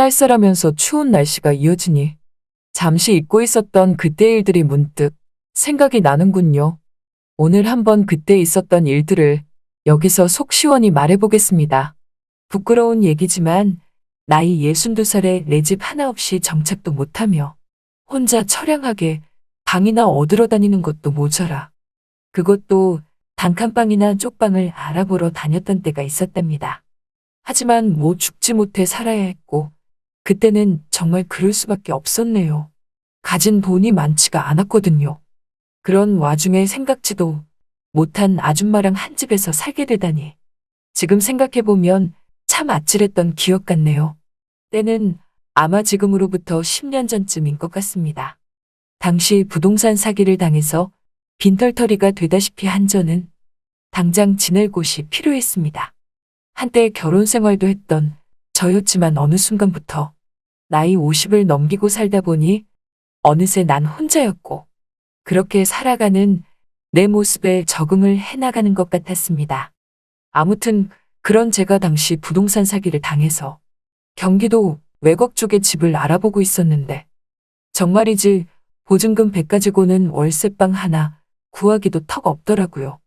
쌀쌀하면서 추운 날씨가 이어지니 잠시 잊고 있었던 그때 일들이 문득 생각이 나는군요. 오늘 한번 그때 있었던 일들을 여기서 속 시원히 말해보겠습니다. 부끄러운 얘기지만 나이 62살에 내 집 하나 없이 정착도 못하며 혼자 처량하게 방이나 얻으러 다니는 것도 모자라. 그것도 단칸방이나 쪽방을 알아보러 다녔던 때가 있었답니다. 하지만 뭐 죽지 못해 살아야 했고 그때는 정말 그럴 수밖에 없었네요. 가진 돈이 많지가 않았거든요. 그런 와중에 생각지도 못한 아줌마랑 한 집에서 살게 되다니. 지금 생각해보면 참 아찔했던 기억 같네요. 때는 아마 지금으로부터 10년 전쯤인 것 같습니다. 당시 부동산 사기를 당해서 빈털터리가 되다시피 한 저는 당장 지낼 곳이 필요했습니다. 한때 결혼 생활도 했던 저였지만 어느 순간부터 나이 50을 넘기고 살다 보니 어느새 난 혼자였고 그렇게 살아가는 내 모습에 적응을 해나가는 것 같았습니다. 아무튼 그런 제가 당시 부동산 사기를 당해서 경기도 외곽 쪽에 집을 알아보고 있었는데 정말이지 보증금 100 가지고는 월세방 하나 구하기도 턱 없더라고요.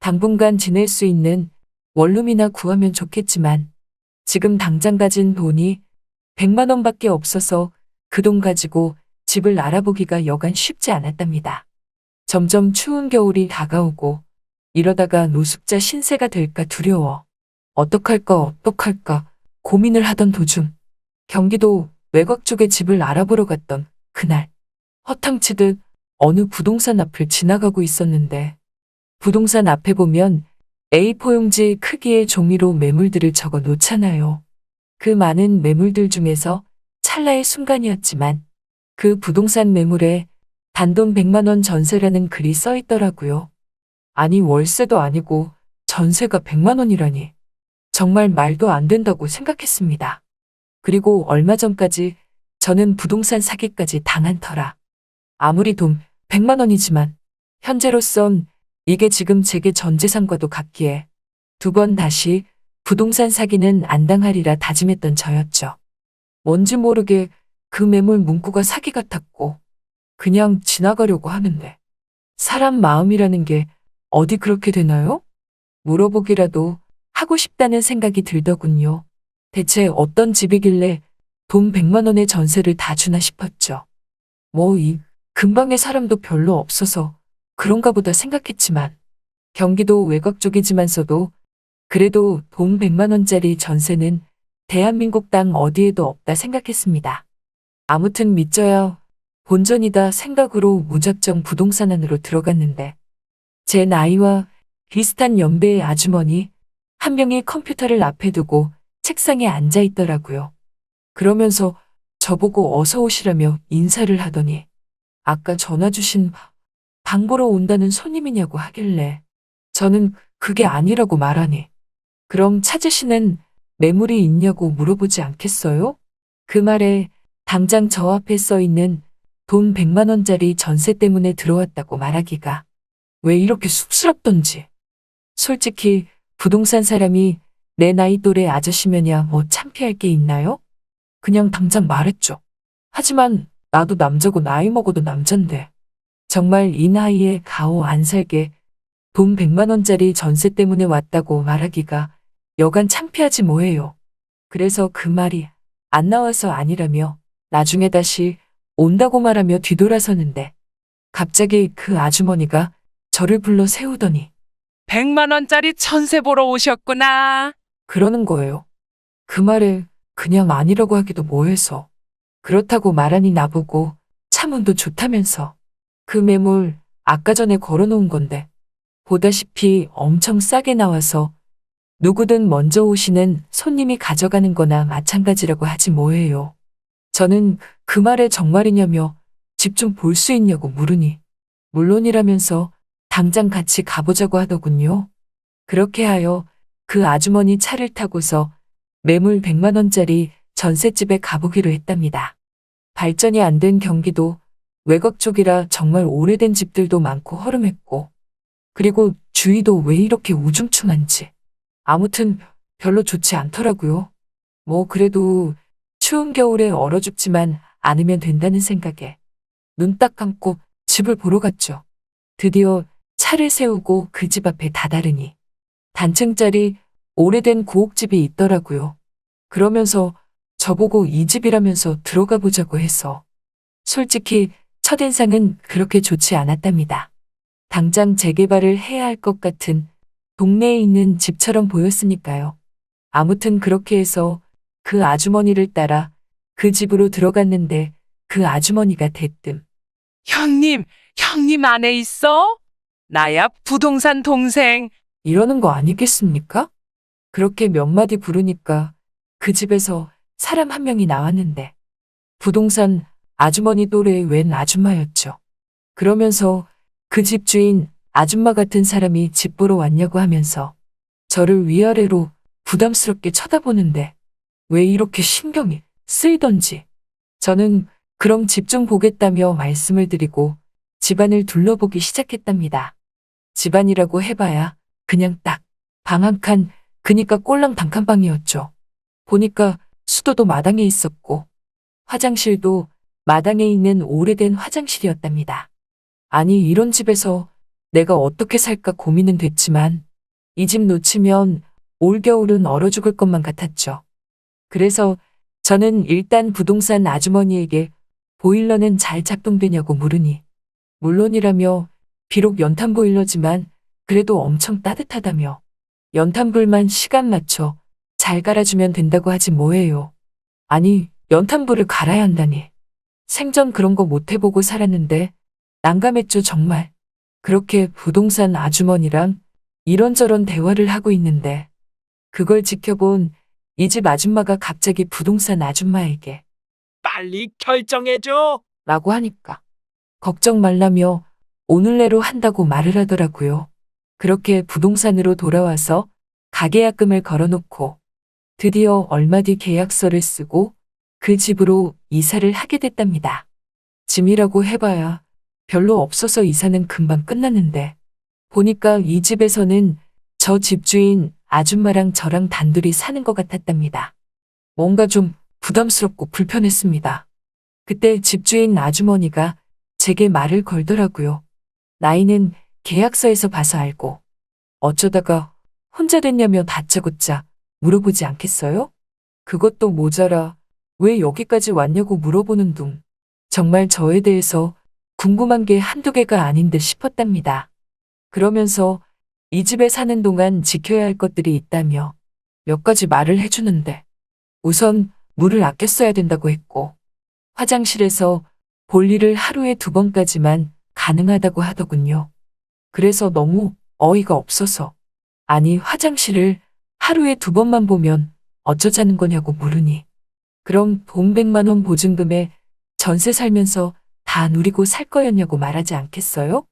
당분간 지낼 수 있는 원룸이나 구하면 좋겠지만 지금 당장 가진 돈이 100만 원밖에 없어서 그 돈 가지고 집을 알아보기가 여간 쉽지 않았답니다. 점점 추운 겨울이 다가오고 이러다가 노숙자 신세가 될까 두려워. 어떡할까 어떡할까 고민을 하던 도중 경기도 외곽 쪽에 집을 알아보러 갔던 그날 허탕치듯 어느 부동산 앞을 지나가고 있었는데 부동산 앞에 보면 A4 용지 크기의 종이로 매물들을 적어 놓잖아요. 그 많은 매물들 중에서 찰나의 순간이었지만 그 부동산 매물에 단돈 100만 원 전세라는 글이 써 있더라고요. 아니 월세도 아니고 전세가 100만 원이라니. 정말 말도 안 된다고 생각했습니다. 그리고 얼마 전까지 저는 부동산 사기까지 당한 터라. 아무리 돈 100만 원이지만 현재로선 이게 지금 제게 전 재산과도 같기에 두 번 다시 부동산 사기는 안 당하리라 다짐했던 저였죠. 뭔지 모르게 그 매물 문구가 사기 같았고 그냥 지나가려고 하는데 사람 마음이라는 게 어디 그렇게 되나요? 물어보기라도 하고 싶다는 생각이 들더군요. 대체 어떤 집이길래 돈 100만 원의 전세를 다 주나 싶었죠. 뭐 이 근방에 사람도 별로 없어서 그런가 보다 생각했지만 경기도 외곽 쪽이지만서도 그래도 돈 100만 원짜리 전세는 대한민국 땅 어디에도 없다 생각했습니다. 아무튼 믿져야 본전이다 생각으로 무작정 부동산 안으로 들어갔는데 제 나이와 비슷한 연배의 아주머니 한 명이 컴퓨터를 앞에 두고 책상에 앉아 있더라고요. 그러면서 저보고 어서 오시라며 인사를 하더니 아까 전화 주신 방 보러 온다는 손님이냐고 하길래 저는 그게 아니라고 말하니 그럼 찾으시는 매물이 있냐고 물어보지 않겠어요? 그 말에 당장 저 앞에 써 있는 돈 100만 원짜리 전세 때문에 들어왔다고 말하기가 왜 이렇게 쑥스럽던지. 솔직히 부동산 사람이 내 나이 또래 아저씨면야 뭐 창피할 게 있나요? 그냥 당장 말했죠. 하지만 나도 남자고 나이 먹어도 남잔데 정말 이 나이에 가오 안 살게 돈 100만 원짜리 전세 때문에 왔다고 말하기가 여간 창피하지 뭐예요. 그래서 그 말이 안 나와서 아니라며 나중에 다시 온다고 말하며 뒤돌아서는데 갑자기 그 아주머니가 저를 불러 세우더니 100만 원짜리 천세 보러 오셨구나. 그러는 거예요. 그 말에 그냥 아니라고 하기도 뭐해서 그렇다고 말하니 나보고 차문도 좋다면서 그 매물 아까 전에 걸어놓은 건데 보다시피 엄청 싸게 나와서 누구든 먼저 오시는 손님이 가져가는 거나 마찬가지라고 하지 뭐해요. 저는 그 말에 정말이냐며 집 좀 볼 수 있냐고 물으니 물론이라면서 당장 같이 가보자고 하더군요. 그렇게 하여 그 아주머니 차를 타고서 매물 100만 원짜리 전셋집에 가보기로 했답니다. 발전이 안 된 경기도 외곽 쪽이라 정말 오래된 집들도 많고 허름했고 그리고 주위도 왜 이렇게 우중충한지 아무튼 별로 좋지 않더라고요. 뭐 그래도 추운 겨울에 얼어 죽지만 않으면 된다는 생각에 눈 딱 감고 집을 보러 갔죠. 드디어 차를 세우고 그 집 앞에 다다르니 단층짜리 오래된 구옥집이 있더라고요. 그러면서 저보고 이 집이라면서 들어가 보자고 해서 솔직히 첫인상은 그렇게 좋지 않았답니다. 당장 재개발을 해야 할 것 같은 동네에 있는 집처럼 보였으니까요. 아무튼 그렇게 해서 그 아주머니를 따라 그 집으로 들어갔는데 그 아주머니가 대뜸 형님, 형님 안에 있어? 나야 부동산 동생. 이러는 거 아니겠습니까? 그렇게 몇 마디 부르니까 그 집에서 사람 한 명이 나왔는데 부동산 아주머니 또래의 웬 아줌마였죠. 그러면서 그 집 주인 아줌마 같은 사람이 집 보러 왔냐고 하면서 저를 위아래로 부담스럽게 쳐다보는데 왜 이렇게 신경이 쓰이던지 저는 그럼 집 좀 보겠다며 말씀을 드리고 집안을 둘러보기 시작했답니다. 집안이라고 해봐야 그냥 딱 방 한 칸, 그니까 꼴랑 단칸방이었죠. 보니까 수도도 마당에 있었고 화장실도 마당에 있는 오래된 화장실이었답니다. 아니 이런 집에서 내가 어떻게 살까 고민은 됐지만 이 집 놓치면 올겨울은 얼어 죽을 것만 같았죠. 그래서 저는 일단 부동산 아주머니에게 보일러는 잘 작동되냐고 물으니 물론이라며 비록 연탄 보일러지만 그래도 엄청 따뜻하다며 연탄불만 시간 맞춰 잘 갈아주면 된다고 하지 뭐예요. 아니 연탄불을 갈아야 한다니. 생전 그런 거 못 해보고 살았는데 난감했죠 정말. 그렇게 부동산 아주머니랑 이런저런 대화를 하고 있는데 그걸 지켜본 이 집 아줌마가 갑자기 부동산 아줌마에게 빨리 결정해줘. 라고 하니까 걱정 말라며 오늘 내로 한다고 말을 하더라고요. 그렇게 부동산으로 돌아와서 가계약금을 걸어놓고 드디어 얼마 뒤 계약서를 쓰고 그 집으로 이사를 하게 됐답니다. 짐이라고 해봐야 별로 없어서 이사는 금방 끝났는데 보니까 이 집에서는 저 집주인 아줌마랑 저랑 단둘이 사는 것 같았답니다. 뭔가 좀 부담스럽고 불편했습니다. 그때 집주인 아주머니가 제게 말을 걸더라고요. 나이는 계약서에서 봐서 알고 어쩌다가 혼자 됐냐며 다짜고짜 물어보지 않겠어요? 그것도 모자라 왜 여기까지 왔냐고 물어보는 둥. 정말 저에 대해서 궁금한 게 한두 개가 아닌 듯 싶었답니다. 그러면서 이 집에 사는 동안 지켜야 할 것들이 있다며 몇 가지 말을 해주는데 우선 물을 아껴 써야 된다고 했고 화장실에서 볼일을 하루에 두 번까지만 가능하다고 하더군요. 그래서 너무 어이가 없어서 아니 화장실을 하루에 두 번만 보면 어쩌자는 거냐고 물으니 그럼 돈 100만 원 보증금에 전세 살면서 다 누리고 살 거였냐고 말하지 않겠어요?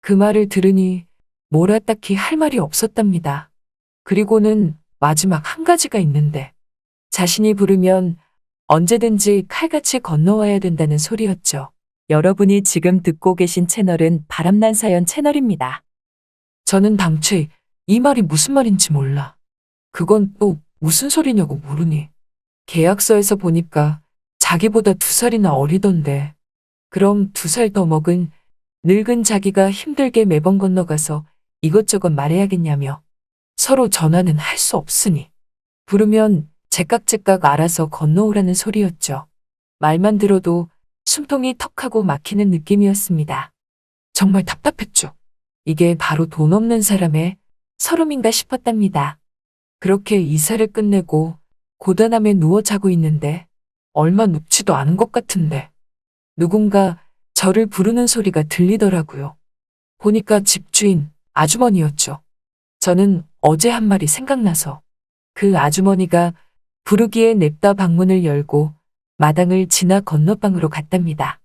그 말을 들으니 뭐라 딱히 할 말이 없었답니다. 그리고는 마지막 한 가지가 있는데 자신이 부르면 언제든지 칼같이 건너와야 된다는 소리였죠. 여러분이 지금 듣고 계신 채널은 바람난 사연 채널입니다. 저는 당최 이 말이 무슨 말인지 몰라. 그건 또 무슨 소리냐고 물으니 계약서에서 보니까 자기보다 두 살이나 어리던데 그럼 두 살 더 먹은 늙은 자기가 힘들게 매번 건너가서 이것저것 말해야겠냐며 서로 전화는 할 수 없으니 부르면 제깍제깍 알아서 건너오라는 소리였죠. 말만 들어도 숨통이 턱하고 막히는 느낌이었습니다. 정말 답답했죠. 이게 바로 돈 없는 사람의 서름인가 싶었답니다. 그렇게 이사를 끝내고 고단함에 누워 자고 있는데 얼마 눕지도 않은 것 같은데 누군가 저를 부르는 소리가 들리더라고요. 보니까 집주인 아주머니였죠. 저는 어제 한 말이 생각나서 그 아주머니가 부르기에 냅다 방문을 열고 마당을 지나 건너방으로 갔답니다.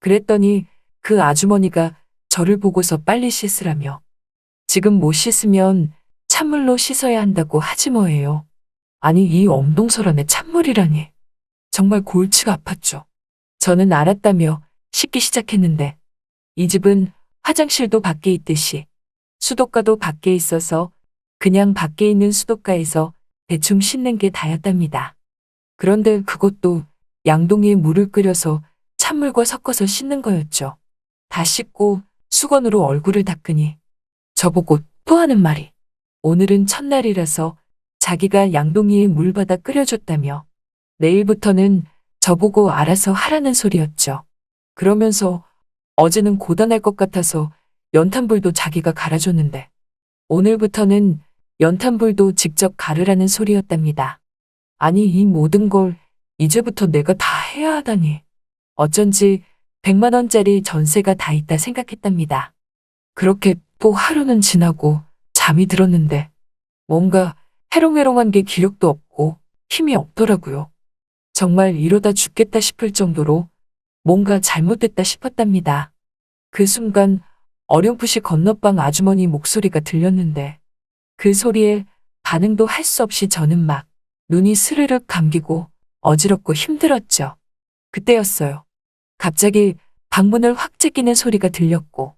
그랬더니 그 아주머니가 저를 보고서 빨리 씻으라며 지금 못 씻으면 찬물로 씻어야 한다고 하지 뭐예요. 아니 이 엉동설안에 찬물이라니. 정말 골치가 아팠죠. 저는 알았다며 씻기 시작했는데 이 집은 화장실도 밖에 있듯이 수도가도 밖에 있어서 그냥 밖에 있는 수도가에서 대충 씻는 게 다였답니다. 그런데 그것도 양동이에 물을 끓여서 찬물과 섞어서 씻는 거였죠. 다 씻고 수건으로 얼굴을 닦으니 저보고 또 하는 말이 오늘은 첫날이라서 자기가 양동이에 물 받아 끓여줬다며 내일부터는 저보고 알아서 하라는 소리였죠. 그러면서 어제는 고단할 것 같아서 연탄불도 자기가 갈아줬는데 오늘부터는 연탄불도 직접 가르라는 소리였답니다. 아니 이 모든 걸 이제부터 내가 다 해야 하다니 어쩐지 100만 원짜리 전세가 다 있다 생각했답니다. 그렇게 또 하루는 지나고 잠이 들었는데 뭔가 해롱해롱한 게 기력도 없고 힘이 없더라고요. 정말 이러다 죽겠다 싶을 정도로 뭔가 잘못됐다 싶었답니다. 그 순간 어렴풋이 건너방 아주머니 목소리가 들렸는데 그 소리에 반응도 할 수 없이 저는 막 눈이 스르륵 감기고 어지럽고 힘들었죠. 그때였어요. 갑자기 방문을 확 제끼는 소리가 들렸고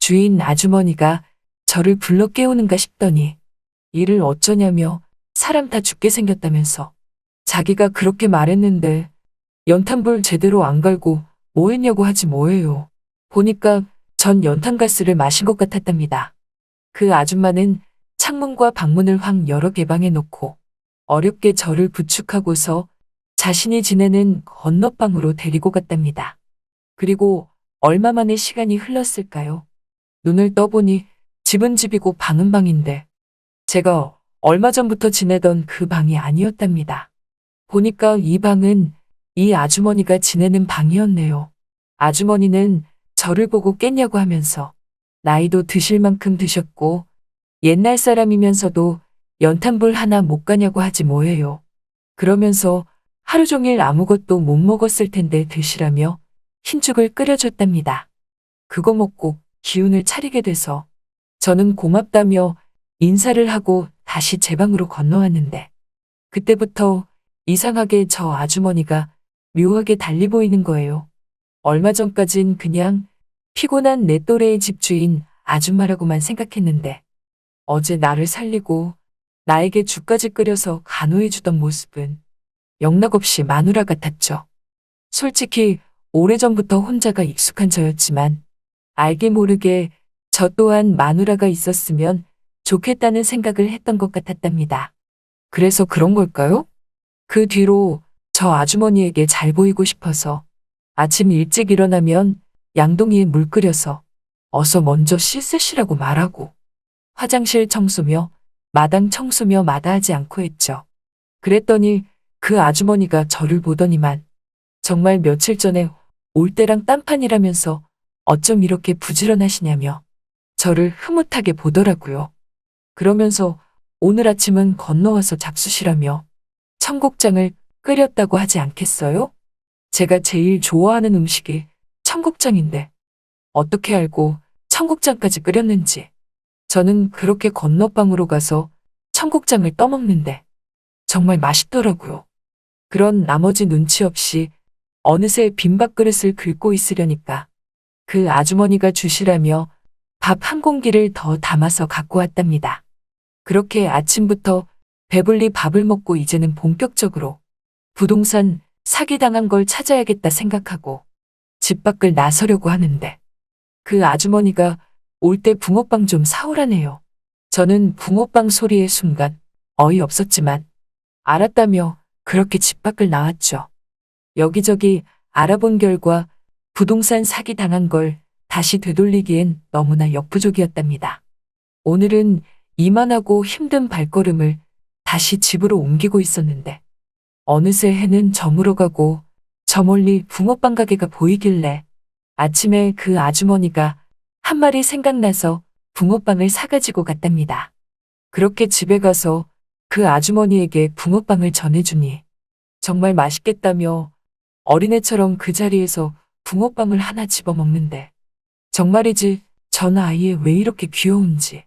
주인 아주머니가 저를 불러 깨우는가 싶더니 이를 어쩌냐며 사람 다 죽게 생겼다면서 자기가 그렇게 말했는데 연탄불 제대로 안 갈고 뭐 했냐고 하지 뭐예요. 보니까 전 연탄가스를 마신 것 같았답니다. 그 아줌마는 창문과 방문을 확 열어 개방해 놓고 어렵게 저를 부축하고서 자신이 지내는 건너방으로 데리고 갔답니다. 그리고 얼마 만에 시간이 흘렀을까요? 눈을 떠보니 집은 집이고 방은 방인데 제가 얼마 전부터 지내던 그 방이 아니었답니다. 보니까 이 방은 이 아주머니가 지내는 방이었네요. 아주머니는 저를 보고 깼냐고 하면서 나이도 드실 만큼 드셨고 옛날 사람이면서도 연탄불 하나 못 가냐고 하지 뭐예요. 그러면서 하루 종일 아무것도 못 먹었을 텐데 드시라며 흰죽을 끓여줬답니다. 그거 먹고 기운을 차리게 돼서 저는 고맙다며 인사를 하고 다시 제 방으로 건너왔는데 그때부터 이상하게 저 아주머니가 묘하게 달리 보이는 거예요. 얼마 전까진 그냥 피곤한 내 또래의 집주인 아줌마라고만 생각했는데 어제 나를 살리고 나에게 죽까지 끓여서 간호해주던 모습은 영락없이 마누라 같았죠. 솔직히 오래전부터 혼자가 익숙한 저였지만 알게 모르게 저 또한 마누라가 있었으면 좋겠다는 생각을 했던 것 같았답니다. 그래서 그런 걸까요? 그 뒤로 저 아주머니에게 잘 보이고 싶어서 아침 일찍 일어나면 양동이에 물 끓여서 어서 먼저 씻으시라고 말하고 화장실 청소며 마당 청소며 마다하지 않고 했죠. 그랬더니 그 아주머니가 저를 보더니만 정말 며칠 전에 올 때랑 딴판이라면서 어쩜 이렇게 부지런하시냐며 저를 흐뭇하게 보더라고요. 그러면서 오늘 아침은 건너와서 잡수시라며 청국장을 끓였다고 하지 않겠어요? 제가 제일 좋아하는 음식이 청국장인데 어떻게 알고 청국장까지 끓였는지 저는 그렇게 건너방으로 가서 청국장을 떠먹는데 정말 맛있더라고요. 그런 나머지 눈치 없이 어느새 빈밥 그릇을 긁고 있으려니까 그 아주머니가 주시라며 밥 한 공기를 더 담아서 갖고 왔답니다. 그렇게 아침부터 배불리 밥을 먹고 이제는 본격적으로 부동산 사기당한 걸 찾아야겠다 생각하고 집 밖을 나서려고 하는데 그 아주머니가 올 때 붕어빵 좀 사오라네요. 저는 붕어빵 소리의 순간 어이없었지만 알았다며 그렇게 집 밖을 나왔죠. 여기저기 알아본 결과 부동산 사기 당한 걸 다시 되돌리기엔 너무나 역부족이었답니다. 오늘은 이만하고 힘든 발걸음을 다시 집으로 옮기고 있었는데 어느새 해는 저물어 가고 저 멀리 붕어빵 가게가 보이길래 아침에 그 아주머니가 한 마리 생각나서 붕어빵을 사가지고 갔답니다. 그렇게 집에 가서 그 아주머니에게 붕어빵을 전해주니 정말 맛있겠다며 어린애처럼 그 자리에서 붕어빵을 하나 집어먹는데 정말이지 전 아이에 왜 이렇게 귀여운지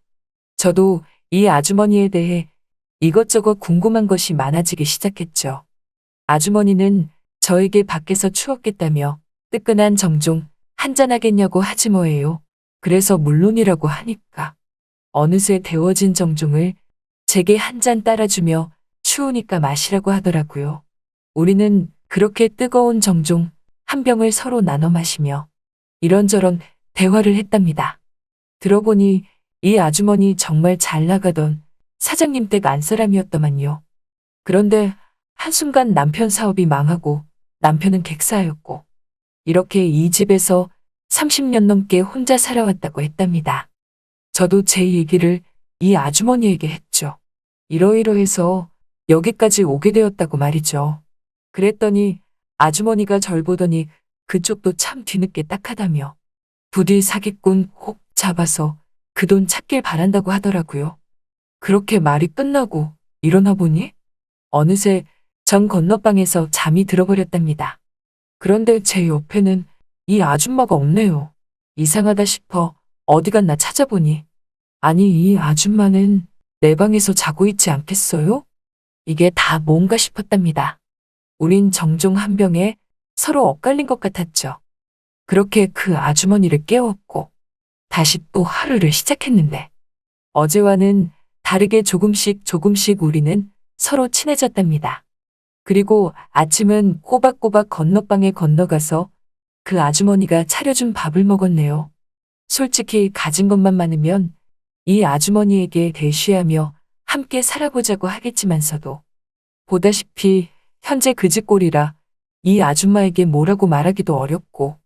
저도 이 아주머니에 대해 이것저것 궁금한 것이 많아지기 시작했죠. 아주머니는 저에게 밖에서 추웠겠다며 뜨끈한 정종 한잔하겠냐고 하지 뭐예요. 그래서 물론이라고 하니까 어느새 데워진 정종을 제게 한 잔 따라주며 추우니까 마시라고 하더라고요. 우리는 그렇게 뜨거운 정종 한 병을 서로 나눠 마시며 이런저런 대화를 했답니다. 들어보니 이 아주머니 정말 잘 나가던 사장님 댁 안사람이었더만요. 그런데 한순간 남편 사업이 망하고 남편은 객사였고 이렇게 이 집에서 30년 넘게 혼자 살아왔다고 했답니다. 저도 제 얘기를 이 아주머니에게 했죠. 이러이러해서 여기까지 오게 되었다고 말이죠. 그랬더니 아주머니가 절 보더니 그쪽도 참 뒤늦게 딱하다며 부디 사기꾼 혹 잡아서 그 돈 찾길 바란다고 하더라고요. 그렇게 말이 끝나고 일어나 보니 어느새 전 건너방에서 잠이 들어버렸답니다. 그런데 제 옆에는 이 아줌마가 없네요. 이상하다 싶어 어디 갔나 찾아보니 아니 이 아줌마는 내 방에서 자고 있지 않겠어요? 이게 다 뭔가 싶었답니다. 우린 정종 한 병에 서로 엇갈린 것 같았죠. 그렇게 그 아주머니를 깨웠고 다시 또 하루를 시작했는데 어제와는 다르게 조금씩 조금씩 우리는 서로 친해졌답니다. 그리고 아침은 꼬박꼬박 건너방에 건너가서 그 아주머니가 차려준 밥을 먹었네요. 솔직히 가진 것만 많으면 이 아주머니에게 대쉬하며 함께 살아보자고 하겠지만서도 보다시피 현재 그 집 꼴이라 이 아줌마에게 뭐라고 말하기도 어렵고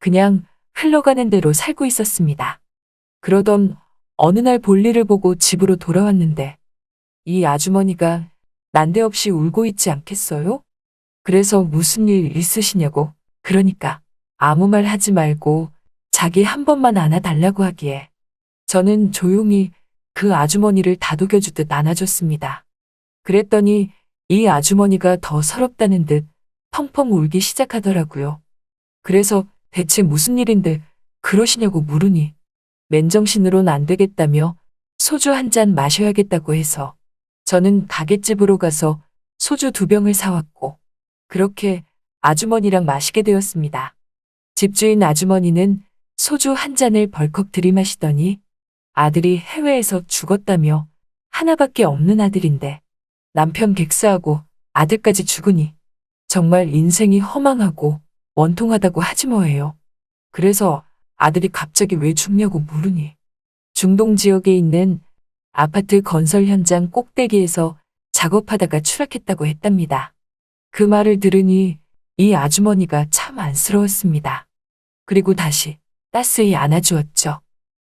그냥 흘러가는 대로 살고 있었습니다. 그러던 어느 날 볼일을 보고 집으로 돌아왔는데 이 아주머니가 난데없이 울고 있지 않겠어요? 그래서 무슨 일 있으시냐고 그러니까 아무 말 하지 말고 자기 한 번만 안아달라고 하기에 저는 조용히 그 아주머니를 다독여주듯 안아줬습니다. 그랬더니 이 아주머니가 더 서럽다는 듯 펑펑 울기 시작하더라고요. 그래서 대체 무슨 일인데 그러시냐고 물으니 맨정신으론 안 되겠다며 소주 한 잔 마셔야겠다고 해서 저는 가게집으로 가서 소주 두 병을 사왔고 그렇게 아주머니랑 마시게 되었습니다. 집주인 아주머니는 소주 한 잔을 벌컥 들이마시더니 아들이 해외에서 죽었다며 하나밖에 없는 아들인데 남편 객사하고 아들까지 죽으니 정말 인생이 허망하고 원통하다고 하지 뭐예요. 그래서 아들이 갑자기 왜 죽냐고 물으니 중동 지역에 있는 아파트 건설 현장 꼭대기에서 작업하다가 추락했다고 했답니다. 그 말을 들으니 이 아주머니가 참 안쓰러웠습니다. 그리고 다시 따스히 안아주었죠.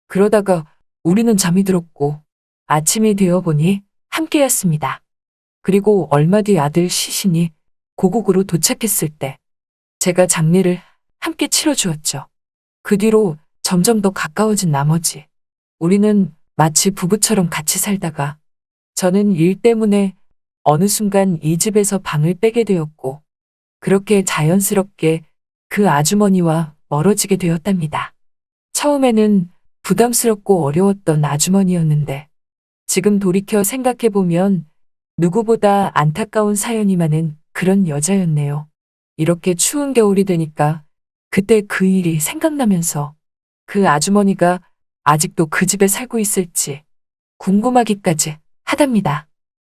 그러다가 우리는 잠이 들었고 아침이 되어 보니 함께였습니다. 그리고 얼마 뒤 아들 시신이 고국으로 도착했을 때 제가 장례를 함께 치러주었죠. 그 뒤로 점점 더 가까워진 나머지 우리는 마치 부부처럼 같이 살다가 저는 일 때문에 어느 순간 이 집에서 방을 빼게 되었고 그렇게 자연스럽게 그 아주머니와 멀어지게 되었답니다. 처음에는 부담스럽고 어려웠던 아주머니였는데 지금 돌이켜 생각해보면 누구보다 안타까운 사연이 많은 그런 여자였네요. 이렇게 추운 겨울이 되니까 그때 그 일이 생각나면서 그 아주머니가 아직도 그 집에 살고 있을지 궁금하기까지 하답니다.